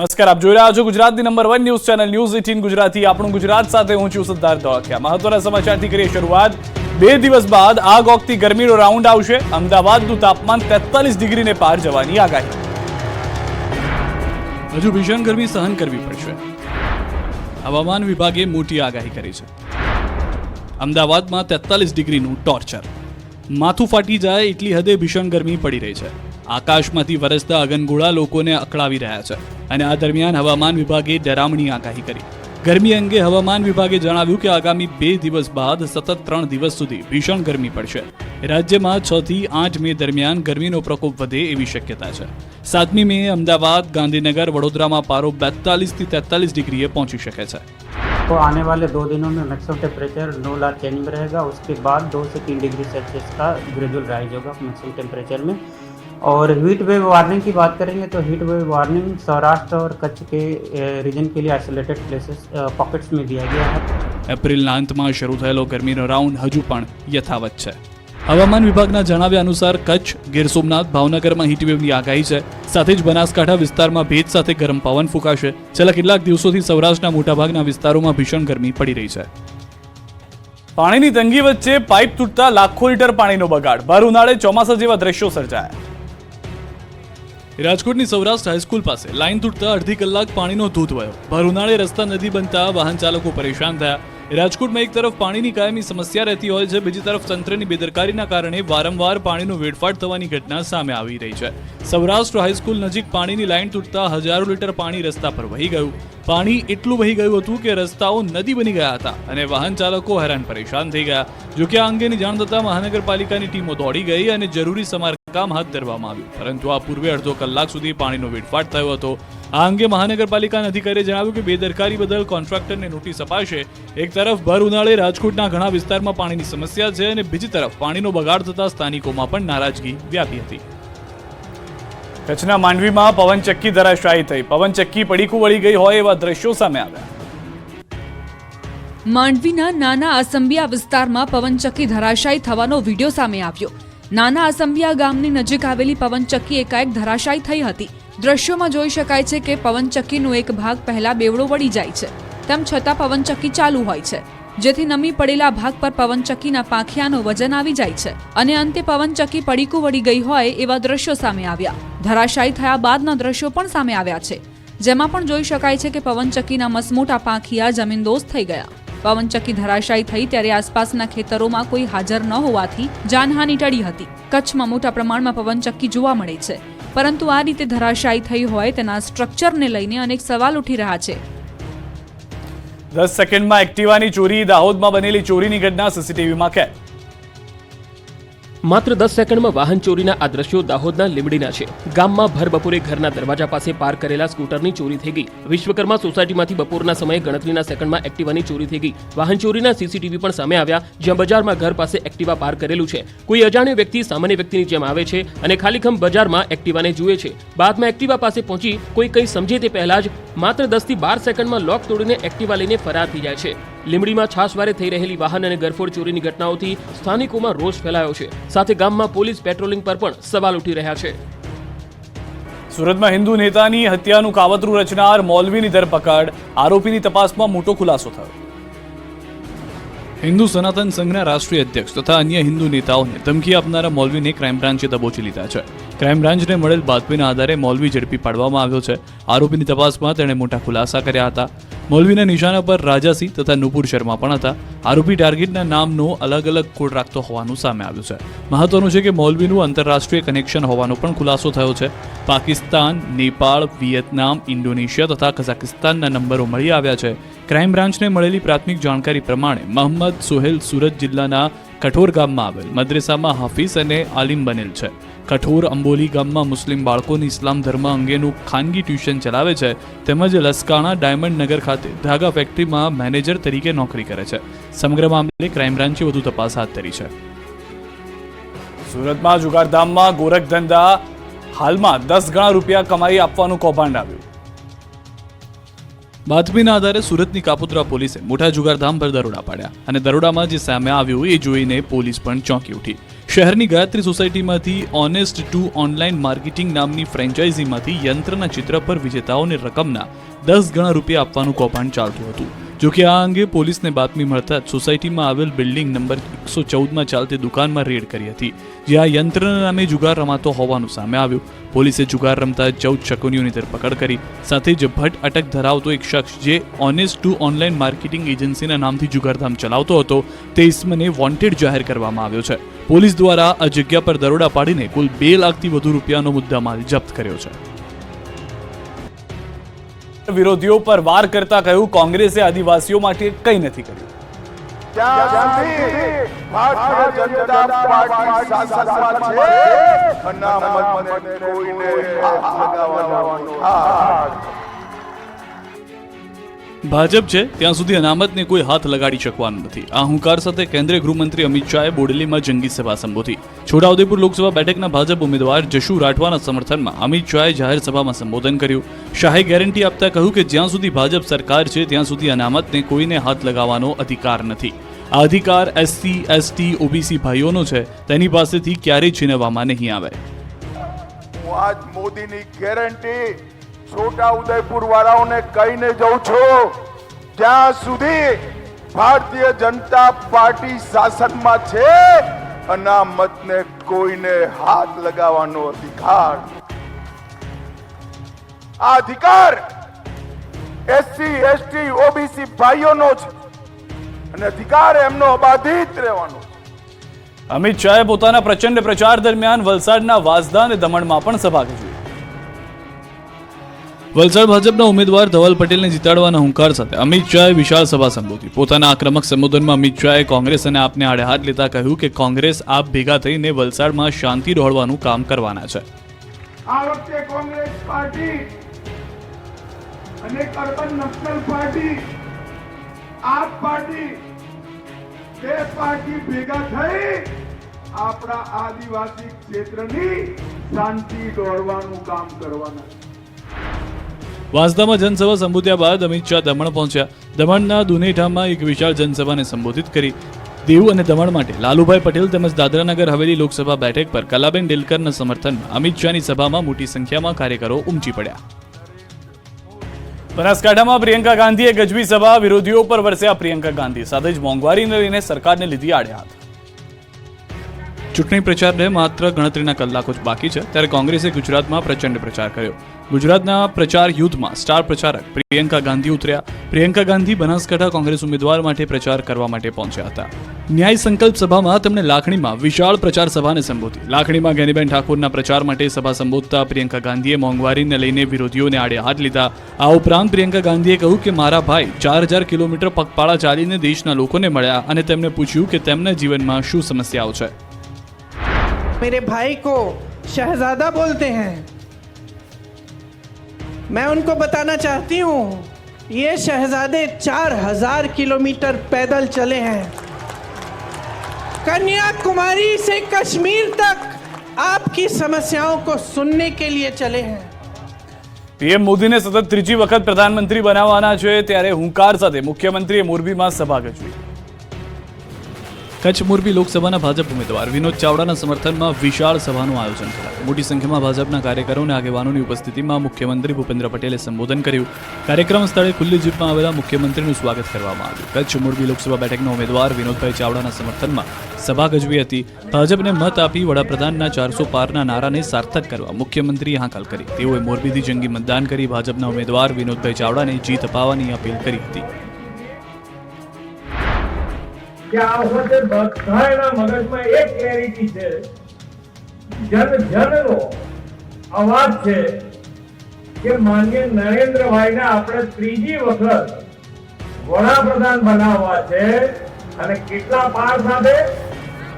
નમસ્કાર, આપ જોઈ રહ્યા છો ગુજરાતની number one news channel news eighteen Gujarati. આપણું ગુજરાત સાથે હું છું સિદ્ધાર્થ ધોળકિયા. મહત્વના સમાચારથી કરીએ શરૂઆત. બે દિવસ બાદ આગ ઓગતી ગરમીનો રાઉન્ડ આવશે. અમદાવાદનું તાપમાન તેતાલીસ ડિગ્રીને પાર જવાની આગાહી. હજુ ભીષણ ગરમી સહન કરવી પડશે. હવામાન વિભાગે મોટી આગાહી કરી છે. અમદાવાદમાં તેતાલીસ ડિગ્રીનું ટોર્ચર. માથું ફાટી જાય એટલી હદે ભીષણ ગરમી પડી રહી છે. આકાશમાંથી વરસતા અગનગોળા લોકોને અકળાવી રહ્યા છે અને આ દરમિયાન હવામાન વિભાગે ડરામણી આગાહી કરી ગરમી અંગે હવામાન વિભાગે જણાવ્યું કે આગામી બે દિવસ બાદ સતત ત્રણ દિવસ સુધી ભીષણ ગરમી પડશે રાજ્યમાં છ થી આઠ મે દરમિયાન ગરમીનો પ્રકોપ વધે એવી શક્યતા છે સાતમી મે અમદાવાદ ગાંધીનગર વડોદરામાં પારો બેતાલીસથી તેતાલીસ ડિગ્રીએ પહોંચી શકે છે तो आने वाले दो दिनों में मैक्सिमम टेम्परेचर नो लार चेंज में रहेगा उसके बाद दो से तीन डिग्री सेल्सियस का ग्रेजुअल राइज होगा मैक्सिमम टेम्परेचर में और हीट वेव वार्निंग की बात करेंगे तो हीट वेव वार्निंग सौराष्ट्र और कच्छ के रीजन के लिए आइसोलेटेड प्लेसेस पॉकेट्स में दिया गया है એપ્રિલના અંતમાં શરૂ થયેલો ગરમીનો રાઉન્ડ હજુ પણ યથાવત છે હવામાન વિભાગના જણાવ્યા અનુસાર કચ્છ ગીર સોમનાથ ભાવનગરમાં હીટવેવની આગાહી છે સાથે જ બનાસકાંઠા વિસ્તારમાં ભેજ સાથે ગરમ પવન ફૂંકાશે છેલ્લા કેટલાક દિવસોથી સૌરાષ્ટ્રના મોટાભાગના વિસ્તારોમાં ભીષણ ગરમી પડી રહી છે પાણીની તંગી વચ્ચે પાઇપ તૂટતા લાખો લીટર પાણીનો બગાડ ભર ઉનાળે ચોમાસા જેવા દ્રશ્યો સર્જાયા રાજકોટની સૌરાષ્ટ્ર હાઈસ્કૂલ પાસે લાઈન તૂટતા અડધી કલાક પાણીનો ધોધ વયો. ભર ઉનાળે રસ્તા નદી બનતા વાહન ચાલકો પરેશાન થયા. રાજકોટમાં એક તરફ પાણીની કાયમી સમસ્યા રહેતી હોય છે, બીજી તરફ તંત્રની બેદરકારીના કારણે વારંવાર પાણીનો વેડફાટ થવાની ઘટના સામે આવી રહી છે. સૌરાષ્ટ્ર હાઈસ્કૂલ નજીક પાણીની લાઈન તૂટતા હજારો લીટર પાણી રસ્તા પર વહી ગયું. પાણી એટલું વહી ગયું હતું કે રસ્તાઓ નદી બની ગયા હતા અને વાહન ચાલકો હેરાન પરેશાન થઈ ગયા. જોકે આ અંગેની જાણ થતાં મહાનગરપાલિકાની ટીમો દોડી ગઈ અને જરૂરી સમારકામ હાથ ધરવામાં આવ્યું. પરંતુ આ પૂર્વે અડધો કલાક સુધી પાણીનો વેડફાટ થયો હતો. આ અંગે મહાનગરપાલિકાના અધિકારીએ જણાવ્યું કે બેદરકારી બદલ કોન્ટ્રાક્ટરને નોટિસ અપાશે. એક તરફ ભર ઉનાળે રાજકોટના ઘણા વિસ્તારમાં પાણીની સમસ્યા છે અને બીજી તરફ પાણીનો બગાડ થતા સ્થાનિકોમાં પણ નારાજગી વ્યાપી હતી. કચ્છના માંડવીમાં પવનચક્કી ધરાશાયી થઈ. પવનચક્કી પડીકું વળી ગઈ હોય એવા દ્રશ્યો સામે આવ્યા. માંડવીના નાના આસંબિયા વિસ્તારમાં પવનચક્કી ધરાશાયી થવાનો વીડિયો સામે આવ્યો. નાના આસંબિયા ગામની નજીક આવેલી પવનચક્કી એકાએક ધરાશાયી થઈ હતી. દ્રશ્યોમાં જોઈ શકાય છે કે પવનચક્કીનો એક ભાગ પહેલા બેવડો વળી જાય છે, તેમ છતાં પવનચક્કી ચાલુ હોય છે. જેથી નમી પડેલા ભાગ પર પવનચક્કીના પાંખિયાનો વજન આવી જાય છે અને અંતે પવનચક્કી પડીકું વળી ગઈ હોય એવા દ્રશ્યો સામે આવ્યા. ધરાશાયી થયા બાદના દ્રશ્યો પણ સામે આવ્યા છે, જેમાં પણ જોઈ શકાય છે કે પવનચક્કીના મસમોટા પાંખિયા જમીનદોસ્ત થઈ ગયા. પવનચક્કી ધરાશાયી થઈ ત્યારે આસપાસના ખેતરોમાં કોઈ હાજર ન હોવાથી જાનહાની ટળી હતી. કચ્છમાં મોટા પ્રમાણમાં પવનચક્કી જોવા મળે છે. પરંતુ આ રીતે ધરાશાયી થઈ હોય તેના સ્ટ્રક્ચરને લઈને અનેક સવાલ ઉઠી રહ્યા છે. દસ સેકન્ડમાં એક્ટિવાની ચોરી, દાહોદમાં બનેલી ચોરીની ઘટના સીસીટીવીમાં કેદ. માત્ર દસ સેકન્ડમાં વાહન ચોરીના આ દ્રશ્યો દાહોદના લીમડીના છે. ગામમાં ભર બપોરે ઘરના દરવાજા પાસે પાર્ક કરેલા સ્કૂટરની ચોરી થઈ ગઈ. વિશ્વકર્મા સોસાયટીમાંથી બપોરના સમયે ગણતરીના સેકન્ડમાં એક્ટિવાની ચોરી થઈ ગઈ. વાહન ચોરીના સીસીટીવી પણ સામે આવ્યા. જ્યાં બજારમાં ઘર પાસે એક્ટિવા પાર્ક કરેલું છે. કોઈ અજાણ્યો વ્યક્તિ સામાન્ય વ્યક્તિની જેમ આવે છે અને ખાલીખમ બજારમાં એક્ટિવાને જુએ છે. બાદમાં એક્ટિવા પાસે પહોંચી કોઈ કંઈ સમજે તે પહેલા જ માત્ર દસથી બાર સેકન્ડમાં લોક તોડીને એક્ટિવા લઈને ફરાર થઈ જાય છે. લીમડીમાં છાસવારે થઈ રહેલી વાહન અને ગરફોડ ચોરીની ઘટનાઓથી સ્થાનિકોમાં રોષ ફેલાયો છે. સાથે ગામમાં પોલીસ પેટ્રોલિંગ પર પણ સવાલ ઉઠી રહ્યા છે. સુરતમાં હિન્દુ નેતાની હત્યાનું કાવતરું રચનાર મૌલવીની ધરપકડ. આરોપીની તપાસમાં મોટો ખુલાસો થયો. હિન્દુ સનાતન સંઘના રાષ્ટ્રીય અધ્યક્ષ તથા અન્ય હિન્દુ નેતાઓને ધમકી આપનારા મૌલવીને ક્રાઇમ બ્રાન્ચે દબોચી લીધા છે. ક્રાઇમ બ્રાન્ચને મળેલ બાતમીના આધારે મૌલવી ઝડપી પાડવામાં આવ્યો છે. આરોપીની તપાસમાં તેણે મોટા ખુલાસા કર્યા હતા. મૌલવીના નિશાના પર રાજાસિંહ તથા નુપુર શર્મા પણ હતા. આરોપી ટાર્ગેટના નામનો અલગ અલગ કોડ રાખતો હોવાનું સામે આવ્યું છે. મહત્વનું છે કે મૌલવીનું આંતરરાષ્ટ્રીય કનેક્શન હોવાનો પણ ખુલાસો થયો છે. પાકિસ્તાન, નેપાળ, વિયેતનામ, ઇન્ડોનેશિયા તથા કઝાકિસ્તાનના નંબરો મળી આવ્યા છે. ક્રાઇમ બ્રાન્ચને મળેલી પ્રાથમિક જાણકારી પ્રમાણે, મહંમદ સોહેલ સુરત જિલ્લાના કઠોર ગામમાં આવેલ. મદ્રેસામાં હાફિઝ અને આલિમ બનેલ છે. કઠોર અંબોલી ગામમાં મુસ્લિમ બાળકોને ઇસ્લામ ધર્મ અંગેનું ખાનગી ટ્યુશન ચલાવે છે. તેમજ લસકાણા ડાયમંડ નગર ખાતે ધાગા ફેક્ટરીમાં મેનેજર તરીકે નોકરી કરે છે. સમગ્ર મામલે ક્રાઇમ બ્રાન્ચે વધુ તપાસ હાથ ધરી છે. સુરતમાં જુગારધામમાં ગોરખ ધંધા હાલમાં દસ ગણા રૂપિયા કમાઈ આપવાનું કૌભાંડ આવ્યું. બાતમીના આધારે સુરતની કાપોદ્રા પોલીસે મોટા જુગારધામ પર દરોડા પાડ્યા અને દરોડામાં જે સામે આવ્યું એ જોઈને પોલીસ પણ ચોંકી ઉઠી. શહેરની ગાયત્રી સોસાયટીમાંથી ઓનેસ્ટ ટુ ઓનલાઈન માર્કેટિંગ નામની ફ્રેન્ચાઇઝીમાંથી યંત્રના ચિત્ર પર વિજેતાઓને રકમના દસ ગણા રૂપિયા આપવાનું કૌભાંડ ચાલતું હતું. જો કે આ અંગે પોલીસને બાતમી મળતા જ સોસાયટીમાં આવેલ બિલ્ડિંગ નંબર એકસો ચૌદમાં ચાલતી દુકાનમાં રેડ કરી હતી જ્યાં યંત્રના નામે જુગાર રમાતો હોવાનું સામે આવ્યું. પોલીસે જુગાર રમતા ચૌદ શકુનીઓની ધરપકડ કરી, સાથે જ ભટ્ટ અટક ધરાવતો એક શખ્સ જે ઓનેસ્ટ ટુ ઓનલાઈન માર્કેટિંગ એજન્સીના નામથી જુગારધામ ચલાવતો હતો, તે ઇસમને વોન્ટેડ જાહેર કરવામાં આવ્યો છે. પોલીસ દ્વારા આ જગ્યા પર દરોડા પાડીને કુલ બે લાખથી વધુ રૂપિયાનો મુદ્દામાલ જપ્ત કર્યો છે. વિરોધીઓ પર વાર કરતા કહ્યું કોંગ્રેસે આદિવાસીઓ માટે કંઈ નથી કર્યું. ત્યાં ભાજપ છે, ત્યાં સુધી અનામતને કોઈ હાથ લગાડી શકવાનું નથી. આ હુંકાર સાથે કેન્દ્રીય ગૃહમંત્રી અમિત શાહે બોડેલીમાં જંગી સભા સંબોધી. છોટાઉદેપુર લોકસભા બેઠકના ભાજપ ઉમેદવાર જશુ રાઠવાના સમર્થનમાં અમિત શાહે જાહેર સભામાં સંબોધન કર્યું. શાહે ગેરંટી આપતા કહ્યું કે જ્યાં સુધી ભાજપ સરકાર છે, ત્યાં સુધી અનામતને કોઈને હાથ લગાવવાનો અધિકાર નથી. આ અધિકાર એસસી, એસટી, ઓબીસી ભાઈઓનો છે, તેની પાસેથી ક્યારેય છીનવવામાં નહીં આવે. આજ મોદીની ગેરંટી છોટા ઉદયપુર વાળાઓને કહીને જઉં છું, જ્યાં સુધી ભારતીય જનતા પાર્ટી શાસનમાં છે, અનામતને કોઈને હાથ લગાવવાનો અધિકાર. આ અધિકાર એસસી, એસટી, ઓબીસી ભાઈઓનો છે અને અધિકાર એમનો અબાધિત રહેવાનો અમિત શાહે પોતાના પ્રચંડ પ્રચાર દરમિયાન વલસાડના વાસદા અને દમણમાં પણ સભા કરી વલસાડ ભાજપના ઉમેદવાર ધવલ પટેલને જીતાડવાના હુંકાર સાથે અમિત શાહે વિશાળ સભા સંબોધી પોતાના આક્રમક સંબોધનમાં અમિત શાહે કોંગ્રેસ અને આપને આડે હાથ લેતા કહ્યું કે કોંગ્રેસ આપ ભેગા થઈને વલસાડમાં શાંતિ દોડવાનું કામ કરવાના છે આપણા આદિવાસી ક્ષેત્રની શાંતિ દોડવાનું કામ કરવાના છે. વાંસદામાં જનસભા સંબોધ્યા બાદ અમિત શાહ દમણ પહોંચ્યા. દમણના દુનેઠામાં એક વિશાળ જનસભાને સંબોધિત કરી. દીવ અને દમણ માટે લાલુભાઈ પટેલ તેમજ દાદરાનગર હવેલી લોકસભા બેઠક પર કલાબેન ડેલકરના સમર્થનમાં અમિત શાહની સભામાં મોટી સંખ્યામાં કાર્યકરો ઉમટી પડ્યા. બનાસકાંઠામાં પ્રિયંકા ગાંધીએ ગજવી સભા વિરોધીઓ પર વરસ્યા. પ્રિયંકા ગાંધી સાથે જ મોંઘવારીને લઈને સરકારને લીધી આડે ચૂંટણી પ્રચારને માત્ર ગણતરીના કલાકો જ બાકી છે, ત્યારે કોંગ્રેસે ગુજરાતમાં પ્રચંડ પ્રચાર કર્યો. ગુજરાતના પ્રચાર યુદ્ધમાં સ્ટાર પ્રચારક પ્રિયંકા ગાંધી ઉતર્યા. પ્રિયંકા ગાંધી બનાસકાંઠા કોંગ્રેસ ઉમેદવાર માટે પ્રચાર કરવા માટે પહોંચ્યા હતા. ન્યાય સંકલ્પ સભામાં તેમણે લાખણીમાં વિશાળ પ્રચાર સભાને સંબોધી. લાખણીમાં ગેનીબેન ઠાકોરના પ્રચાર માટે સભા સંબોધતા પ્રિયંકા ગાંધીએ મોંઘવારીને લઈને વિરોધીઓને આડે હાથ લીધા. આ ઉપરાંત પ્રિયંકા ગાંધીએ કહ્યું કે મારા ભાઈ ચાર હજાર કિલોમીટર પગપાળા ચાલીને દેશના લોકોને મળ્યા અને તેમને પૂછ્યું કે તેમના જીવનમાં શું સમસ્યાઓ છે. મેરે ભાઈ કો શહેઝાદા બોલતે હૈ मैं उनको बताना चाहती हूँ ये शहजादे चार हजार किलोमीटर पैदल चले हैं कन्याकुमारी से कश्मीर तक आपकी समस्याओं को सुनने के लिए चले हैं પીએમ મોદીને સતત ત્રીજી વખત પ્રધાનમંત્રી બનાવવાના છે ત્યારે હુંકાર સાથે મુખ્યમંત્રીએ મોરબીમાં સભા ગજવી કચ્છ મોરબી લોકસભાના ભાજપ ઉમેદવાર વિનોદ ચાવડાના સમર્થનમાં વિશાળ સભાનું આયોજન કરાયું. મોટી સંખ્યામાં ભાજપના કાર્યકરો અને આગેવાનોની ઉપસ્થિતિમાં મુખ્યમંત્રી ભૂપેન્દ્ર પટેલે સંબોધન કર્યું. કાર્યક્રમ સ્થળે ખુલ્લી જીપમાં આવેલા મુખ્યમંત્રીનું સ્વાગત કરવામાં આવ્યું. કચ્છ મોરબી લોકસભા બેઠકના ઉમેદવાર વિનોદભાઈ ચાવડાના સમર્થનમાં સભા ગજવી હતી. ભાજપને મત આપી વડાપ્રધાનના ચારસો પારના નારાને સાર્થક કરવા મુખ્યમંત્રીએ હાકલ કરી. તેઓએ મોરબીથી જંગી મતદાન કરી ભાજપના ઉમેદવાર વિનોદભાઈ ચાવડાને જીત અપાવવાની અપીલ કરી હતી. કે આ વખતે બધા એના મગજમાં એક ક્લેરિટી છે. જન જનનો અવાજ છે કે માન્ય નરેન્દ્રભાઈને આપણે ત્રીજી વખત વડાપ્રધાન બનાવવા છે અને કેટલા પાર સાથે?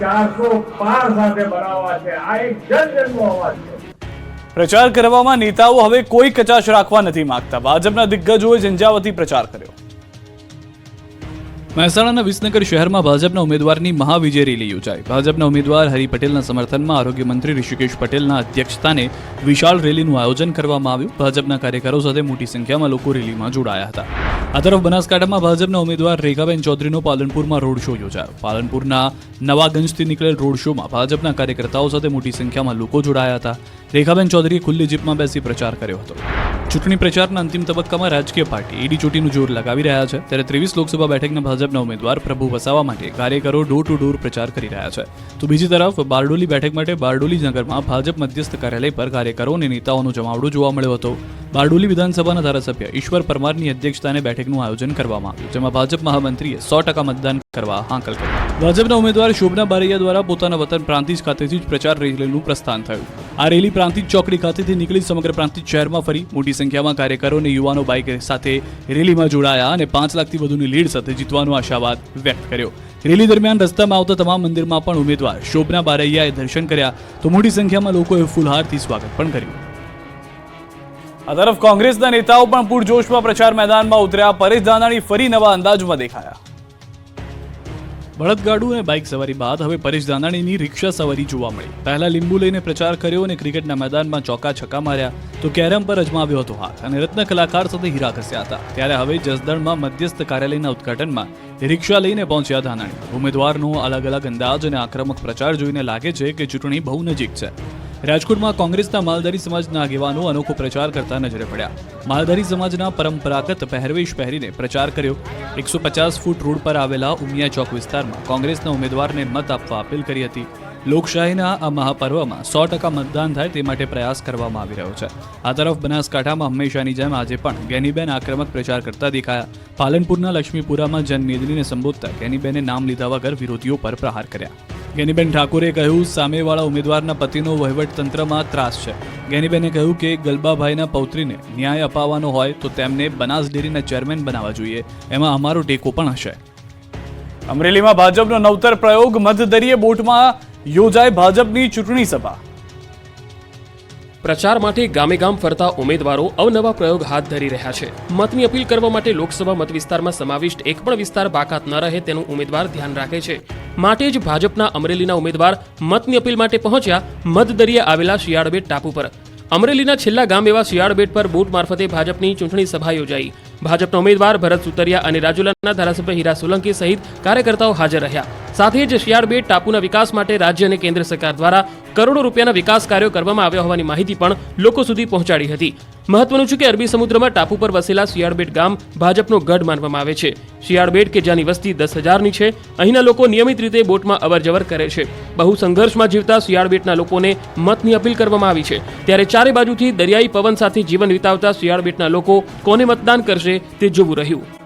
ચારસો પાર સાથે બનાવવા છે. આ એક જન જનનો અવાજ છે. પ્રચાર કરવામાં નેતાઓ હવે કોઈ કચાશ રાખવા નથી માંગતા. ભાજપના દિગ્ગજોએ ઝંઝાવતી પ્રચાર કર્યો. મહેસાણાના વિસનગર શહેરમાં ભાજપના ઉમેદવારની મહાવિજય રેલી યોજાઈ. ભાજપના ઉમેદવાર હરિ પટેલના સમર્થનમાં આરોગ્ય મંત્રી ઋષિકેશ પટેલના અધ્યક્ષસ્થાને વિશાળ રેલીનું આયોજન કરવામાં આવ્યું. ભાજપના કાર્યકરો સાથે મોટી સંખ્યામાં લોકો રેલીમાં જોડાયા હતા. આ તરફ બનાસકાંઠામાં ભાજપના ઉમેદવાર રેખાબેન ચૌધરીનો પાલનપુરમાં રોડ શો યોજાયો. પાલનપુરના નવાગંજથી નીકળેલ રોડ શોમાં ભાજપના કાર્યકર્તાઓ સાથે મોટી સંખ્યામાં લોકો જોડાયા હતા. રેખાબેન ચૌધરીએ ખુલ્લી જીપમાં બેસી પ્રચાર કર્યો હતો. ચૂંટણી પ્રચારના અંતિમ તબક્કામાં રાજકીય પાર્ટી ઈડી ચોટીનું જોર લગાવી રહ્યા છે. ત્યારે ત્રેવીસ લોકસભા બેઠકના ભાજપના ઉમેદવાર પ્રભુ વસાવા માટે કાર્યકરો ડોર ટુ ડોર પ્રચાર કરી રહ્યા છે. તો બીજી તરફ, બારડોલી બેઠક માટે બારડોલી નગરમાં ભાજપ મધ્યસ્થ કાર્યાલય પર કાર્યકરો અને નેતાઓનો જમાવડો જોવા મળ્યો હતો. બારડોલી વિધાનસભાના ધારાસભ્ય ઈશ્વર પરમારની અધ્યક્ષતાને બેઠકનું આયોજન કરવામાં આવ્યું, જેમાં ભાજપ મહામંત્રીએ સો ટકા મતદાન કરવા હાંકલ કરી. ભાજપના ઉમેદવાર શોભના બારૈયા દ્વારા પોતાના વતન પ્રાંતિજ ખાતેથી જ પ્રચાર રેલીનું પ્રસ્થાન થયું. આ રેલી પ્રાંતિજ ચોકડી ખાતેથી નીકળી સમગ્ર પ્રાંતિજ શહેરમાં ફરી મોટી સંખ્યામાં કાર્યકરો અને યુવાનો બાઇક સાથે રેલીમાં જોડાયા અને પાંચ લાખથી વધુની લીડ સાથે જીતવાનો આશાવાદ વ્યક્ત કર્યો. રેલી દરમિયાન રસ્તામાં આવતા તમામ મંદિરમાં પણ ઉમેદવાર શોભના બારૈયાએ દર્શન કર્યા તો મોટી સંખ્યામાં લોકોએ ફૂલહારથી સ્વાગત પણ કર્યું. આ તરફ કોંગ્રેસના નેતાઓ પણ પૂરજોશમાં પ્રચાર મેદાનમાં ઉતર્યા. પરેશ ધાનાણી ફરી નવા અંદાજમાં દેખાયા. બળદગાડું અને બાઇક સવારી બાદ હવે પરેશ દાનાણીની રિક્ષા સવારી જોવા મળી. પહેલા લીંબુ લઈને પ્રચાર કર્યો અને ક્રિકેટના મેદાનમાં ચોકા છક્કા માર્યા, તો કેરમ પર અજમાવ્યો હતો હાથ અને રત્ન કલાકાર સાથે હીરા ઘસ્યા હતા. ત્યારે હવે જસદણમાં મધ્યસ્થ કાર્યાલયના ઉદઘાટનમાં રિક્ષા લઈને પહોંચ્યા ધાનાણી. ઉમેદવારનો અલગ અલગ અંદાજ અને આક્રમક પ્રચાર જોઈને લાગે છે કે ચૂંટણી બહુ નજીક છે. રાજકોટમાં કોંગ્રેસના માલધારી સમાજના આગેવાનો અનોખો પ્રચાર કરતા નજરે પડ્યા. માલધારી સમાજના પરંપરાગત પહેરવેશ પહેરીને પ્રચાર કર્યો. એકસો પચાસ ફૂટ રોડ પર આવેલા ઉમિયા ચોક વિસ્તારમાં કોંગ્રેસના ઉમેદવારને મત આપવા અપીલ કરી હતી. લોકશાહીના આ મહાપર્વમાં સો ટકા મતદાન થાય તે માટે પ્રયાસ કરવામાં આવી રહ્યો છે. આ તરફ બનાસકાંઠામાં હંમેશાની જેમ આજે પણ ગેનીબેન આક્રમક પ્રચાર કરતા દેખાયા. પાલનપુરના લક્ષ્મીપુરામાં જનમેદનીને સંબોધતા ગેનીબેને નામ લીધા વગર વિરોધીઓ પર પ્રહાર કર્યા. ગેનીબેન ઠાકોરે કહ્યું, સામેવાળા ઉમેદવારના પતિનો વહીવટ તંત્રમાં ત્રાસ છે. ગેનીબેને કહ્યું કે ગલબાભાઈના પૌત્રીને ન્યાય અપાવવાનો હોય તો તેમને બનાસ ડેરીના ચેરમેન બનાવવા જોઈએ. એમાં અમારો ટેકો પણ હશે. અમરેલીમાં ભાજપનો નવતર પ્રયોગ મધદરીય બોટમાં યોજાય ભાજપની ચૂંટણી સભા. પ્રચાર માટે ગામે ગામ ફરતા ઉમેદવારો અવનવા પ્રયોગ હાથ ધરી રહ્યા છે. મતની અપીલ કરવા માટે લોકસભા મત વિસ્તારમાં સમાવિષ્ટ એક પણ વિસ્તાર બાકાત ન રહે તેનું ઉમેદવાર ધ્યાન રાખે છે. માટે જ ભાજપના અમરેલીના ઉમેદવાર મતની અપીલ માટે પહોંચ્યા મધદરિયે આવેલા શિયાળબેટ ટાપુ પર. અમરેલીના છેલ્લા ગામ એવા શિયાળબેટ પર બોટ મારફતે ભાજપની ચૂંટણી સભા યોજાઈ. ભાજપના ઉમેદવાર ભરત સુતરિયા અને રાજુલાના ધારાસભ્ય હીરા સોલંકી સહિત કાર્યકર્તાઓ હાજર રહ્યા. સાથે જ શિયાળબેટ ટાપુના વિકાસ માટે રાજ્ય અને કેન્દ્ર સરકાર દ્વારા કરોડો રૂપિયાના વિકાસ કાર્યો કરવામાં આવ્યા હોવાની માહિતી પણ લોકો સુધી પહોંચાડી હતી. મહત્વનું છે કે અરબી સમુદ્રમાં ટાપુ પર વસેલા શિયાળબેટ ગામ ભાજપનો ગઢ માનવામાં આવે છે. શિયાળબેટ કે જ્યાંની વસ્તી દસ હજારની છે, અહીંના લોકો નિયમિત રીતે બોટમાં અવરજવર કરે છે. બહુ સંઘર્ષમાં જીવતા શિયાળબેટના લોકોને મતની અપીલ કરવામાં આવી છે. ત્યારે ચારે બાજુથી દરિયાઈ પવન સાથે જીવન વિતાવતા શિયાળબેટના લોકો કોને મતદાન કરશે? તે જોવું રહ્યું.